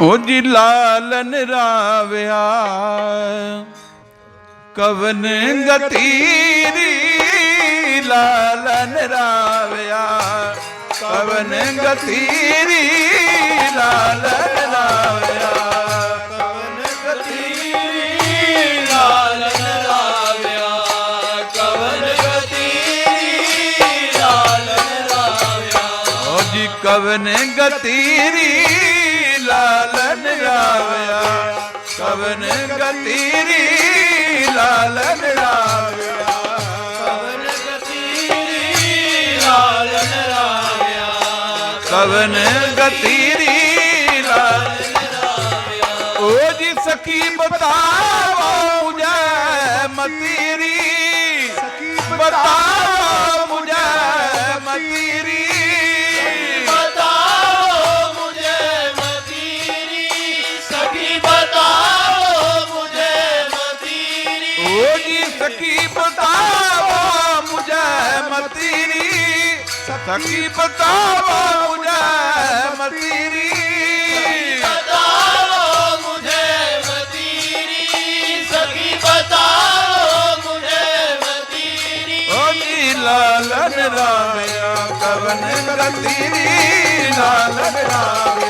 ਉਹ ਜੀ ਲਾਲਨ ਰਾਵਿਆ, ਕਵਨ ਗਤੀਰੀ ਲਾਲਨ ਰਾਵਿਆ, ਕਵਨ ਗਤੀਰੀ ਲਾਲਨ ਰਾਵਿਆ, ਕਵਨ ਗਤੀਰੀ ਲਾਲਨ ਕਵਨ ਗਤੀਰੀ ਲਾਲਨ ਰਾਵਿਆ ਕਵਨ ਗਤੀਰੀ ਲਾਲਨ ਰਾਵਿਆ ਕਵਨ ਗਤੀਰੀ ਲਾਲਨ ਰਾਵਿਆ ਕਵਨ ਗਤੀ ਲਾਲਨ ਰਾਵਿਆ ਗਤੀਰੀ ਓ ਜੀ ਸਖੀ ਬਤਾਵਾ ਮੁਝੇ ਮਤੀਰੀ ਬਤਾਵਾ सखी बतावा मुझे मतीरी बताओ मुझे मतीरी सखी बताओ मुझे मतीरी ओ लालन रामया कवन रतीरी लालन राम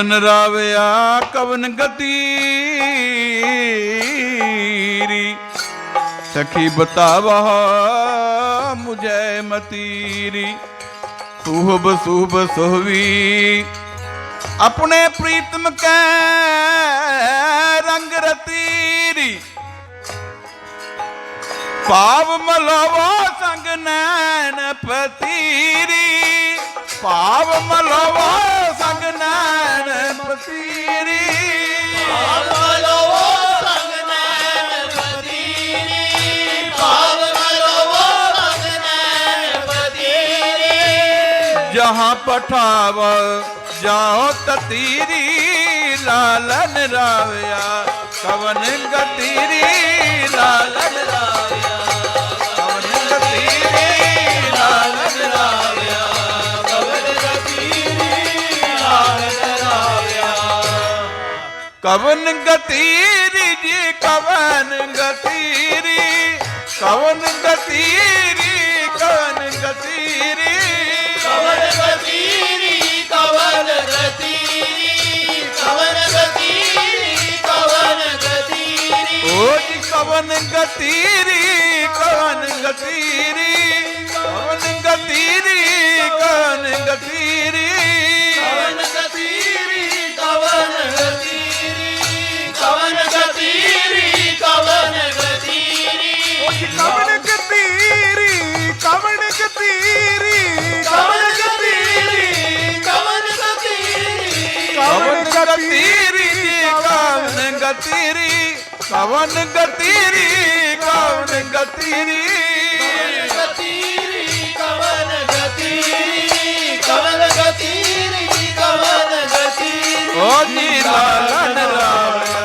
ਲਾਲਨ ਰਾਵਿਆ ਕਵਨ ਗਤੀਰੀ। ਸਖੀ ਬਤਾਵਾ ਮੁਝੇ ਮਤੀਰੀ। ਸੂਹਬ ਸੂਹਬ ਸੁਹਵੀ। ਆਪਣੇ ਪ੍ਰੀਤਮ ਕੈ ਰੰਗ ਰਤੀਰੀ। ਪਾਵ ਮਲਵਾ ਸੰਗ ਨੈਣ ਪਤੀਰੀ। ਭਾਵ ਮਲਵਾ ਸੰਗ ਨੈਣ ਪਤੀਰੀ ਮਲਵੋ ਸੰਗ ਨੈਣ ਬਦੀਰੀ ਭਾਵ ਮਲਵੋ ਸੰਗ ਨੈਣ ਬਦੀਰੀ ਜਹਾਂ ਪਠਾਵ ਜਾਓ ਤਤੀਰੀ ਲਾਲਨ ਰਾਵਿਆ ਕਵਨ ਗਤੀਰੀ। ਕਵਨ ਗਤੀਰੀ ਜੀ ਕਵਨ ਗਤੀਰੀ ਕਵਨ ਗਤੀਰੀ ਕਵਨ ਗਤੀਰੀ। ਕਵਨ ਗਤੀਰੀ ਕਵਨ ਗਤੀਰੀ ਕਵਨ ਗਤੀਰੀ ਕਵਨ ਗਤੀਰੀ। ਓ ਜੀ ਕਵਨ ਗਤੀਰੀ ਕਵਨ ਗਤੀਰੀ। गतीरी कौन गतीरी कवन गतीरी कौन गतीरी कवन गतीरी कवन गतीरी कवन गतीरी ओ जी लालन राम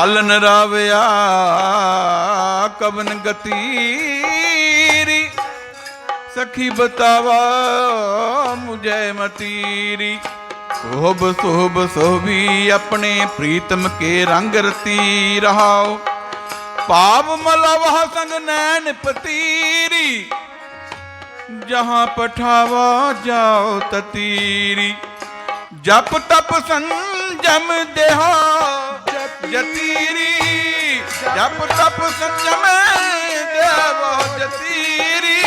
ਲਾਲਨ ਰਾਵਿਆ, ਕਵਨ ਗਤੀਰੀ। ਸਖੀ ਬਤਾਵਾ ਮੁਝੇ ਮਤੀਰੀ। ਸੋਭ ਸੋਭ ਸੋਭੀ ਆਪਣੇ ਪ੍ਰੀਤਮ ਕੇ ਰੰਗ ਰਤੀ ਰਹਾਓ ਪਾਪ ਮਲਵਹ ਸੰਗ ਨੈਣ ਪਤੀਰੀ। ਜਹਾਂ ਪਠਾਵਾ ਜਾਓ ਤਤੀਰੀ। ਜਪ ਤਪ ਸੰਜਮ ਦੇਹਾ। ਜਤੀਰੀ ਜਪ ਤਪ ਸੰਜਮ ਦੇਵੋ ਜਤੀਰੀ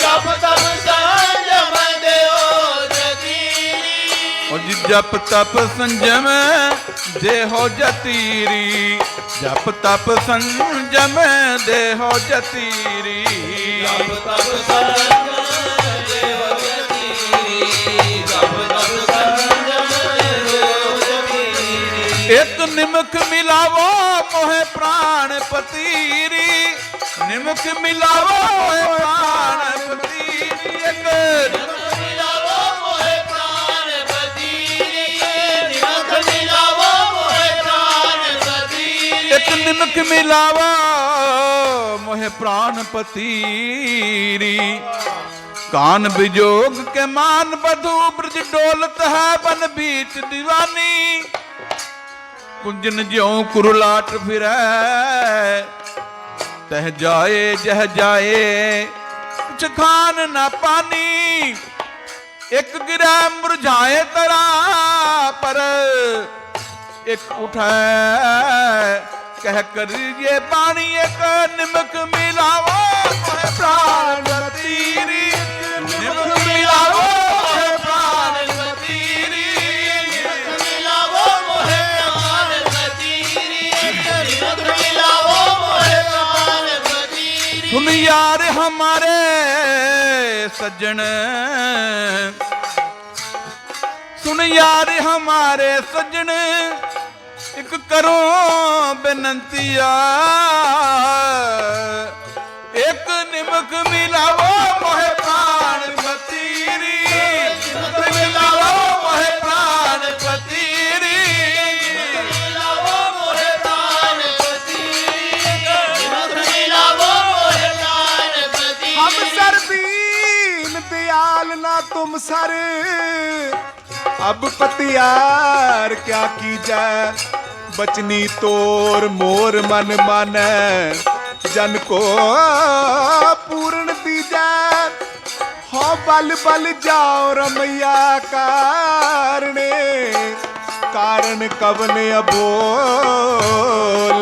ਜਪ ਤਪ ਸੰਜਮ ਦਿਓ ਜਪ ਤਪ ਸੰਜਮ ਦੇਹੋ ਜਤੀਰੀ ਜਪ ਤਪ ਸੰਜਮ ਦੇਹੋ ਜਤੀਰੀ ਜਪ ਤਪ ਸੰਜਮ ਇੱਕ ਨਿਮਕ ਮਿਲਾਵੋ ਮੋਹਿ ਪ੍ਰਾਣ ਪਤੀਰੀ। ਨਿਮਕ ਮਿਲਾਵੋ ਮੋਹਿ ਪ੍ਰਾਣ ਪਤੀਰੀ ਇੱਕ। ਮਿਲਾਵੋ ਮੋਹਿ ਪ੍ਰਾਨ ਬਦੀਰੀ ਨਿਮਕ ਮਿਲਾਵੋ ਮੋਹਿ ਇੱਕ ਨਿਮਕ ਮਿਲਾਵਾ ਮੋਹਿ ਪ੍ਰਾਨ ਪਤੀਰੀ। ਕਾਨ ਬਿਜੋਗ ਕੇ ਮਾਨ ਬਧੂ ਬ੍ਰਜ ਡੋਲਤ ਹੈ ਬਨ ਬੀਚ ਦੀਵਾਨੀ। ਕੁੰਜਨ ਜਿਉ ਕੁਰਲਾਟ ਫਿਰੈ। ਤਹ ਜਾਏ, ਜਹ ਜਾਏ ਕੁਛ ਨਾ ਪਾਨੀ। ਇੱਕ ਗਿਰੈ ਮੁਰਝਾਏ ਤਰਾ, ਪਰ ਇੱਕ ਉਠੈ। ਕਹਿ ਕਰੀਏ ਪਾਣੀ ਇੱਕ ਨਿਮਕ ਮਿਲਾਵਾ ਪ੍ਰਾਨ यार हमारे सज्जन सुन यार हमारे सज्जन एक करो बेनंतिया एक निमक मिलावो मोहे ਹਮ ਸਰ ਬੀਨ ਦਿਆਲ ਨਾ ਤੁਮ ਸਰ। ਅਬ ਪਤਿਆਰ ਕਿਆ ਕੀਜੈ, ਬਚਨੀ ਤੋਰ ਮੋਰ ਮਨ ਮਾਨੈ। ਜਨ ਕੋ ਪੂਰਨ ਦੀਜੈ, ਹੋ ਬਲ ਬਲ ਜਾਓ ਰਮਈਆ ਕਾਰਣੇ ਕਾਰਨ ਕਵਨ ਅਬੋਲ,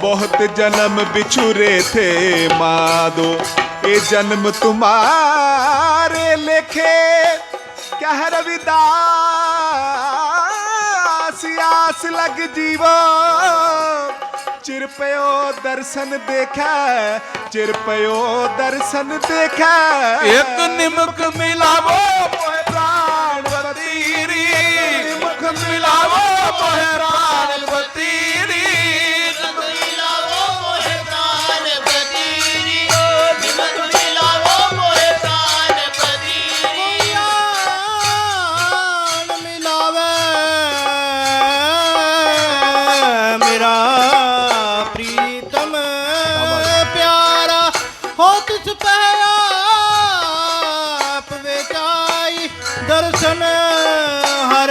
ਬਹੁਤ ਜਨਮ ਵਿਛੁਰੇ ਥੇ ਮਾਦੋ। ਇਹ ਜਨਮ ਤੁਮਾਰੇ ਲਿਖੇ। ਕਹਿ ਰਵਿਦਾਸ ਆਸ ਲਗ ਜੀਵੋ। ਚਿਰ ਪਿਓ ਦਰਸ਼ਨ ਦੇਖੈ ਚਿਰ ਪਿਓ ਦਰਸ਼ਨ ਦੇਖੈ। ਇੱਕ ਨਿਮਕ ਮਿਲਾਵੋ ਮੋਹਿ ਪ੍ਰਾਨ ਵਤੀਰੀ। ਨਿਮਕ ਮਿਲਾਵੋ ਮੋਹਿ ਦਰਸ਼ਨ ਹਰ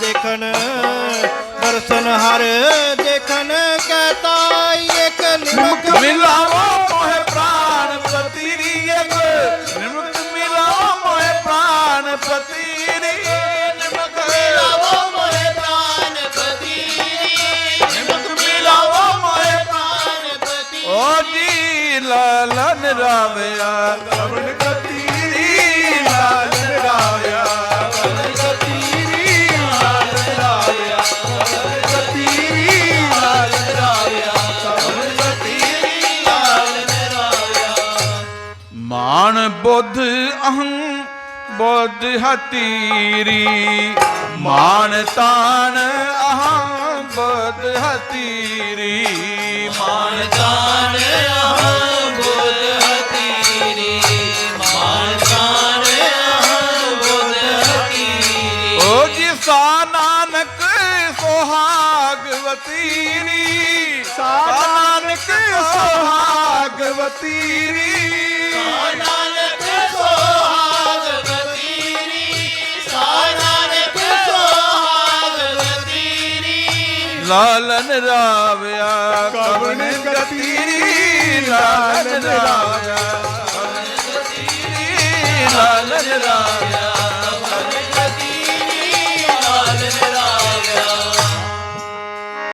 ਦੇਖਣ ਦਰਸ਼ਨ ਹਰ ਦੇਖਣ ਕਹਤਾਈ ਇੱਕ ਨਿਮਕ ਮਿਲਾਵੋ ਮੋਹੇ ਪ੍ਰਾਨ ਪਤੀਰੀ ਇੱਕ ਨਿਮਕ ਮਿਲਾਵੋ ਮੋਹੇ ਪ੍ਰਾਨ ਪਤੀਰੀ ਨਿਮਕ। ਮਿਲਾਵੋ ਮੋਹਿ ਪ੍ਰਾਨ ਬਦੀਰੀ ਨਿਮਕ। ਮਿਲਾਵੋ ਮੋਹੇ ਪ੍ਰਾਨ ਬਦੀਰੀ ਓ ਜੀ ਲਾਲਨ ਰਾਵਿਆ ਕਵਣ ਬੁੱਧ ਅਹੰ ਬੁੱਧ ਹਤੀਰੀ। ਮਾਨ ਤਾਨ ਅਹੰ ਬੁੱਧ ਹਤੀਰੀ। ਮਾਨ ਮਾਨ ਅਹੰ ਬੁੱਧ ਹਤੀਰੀ। ਮਾਨ ਤਾਨ ਅਹੰ ਬੁੱਧ ਹਤੀਰੀ। ਓ ਜੀ ਸਾ ਨਾਨਕ ਸੁਹਾਗਵਤੀ ਨੀ ਸਾ ਨਾਨਕ ਸੁਹਾਗਵਤੀ ਸੁਹਾਗ ਵਤੀਰੀ। ਨਾਨਕ ਲਾਲਨ ਰਾਵਿਆ ਕਵਨ ਗਤੀਰੀ ਲਾਲਨ ਰਾਵਿਆ ਕਵਨ ਗਤੀਰੀ ਲਾਲਨ ਰਾਵਿਆ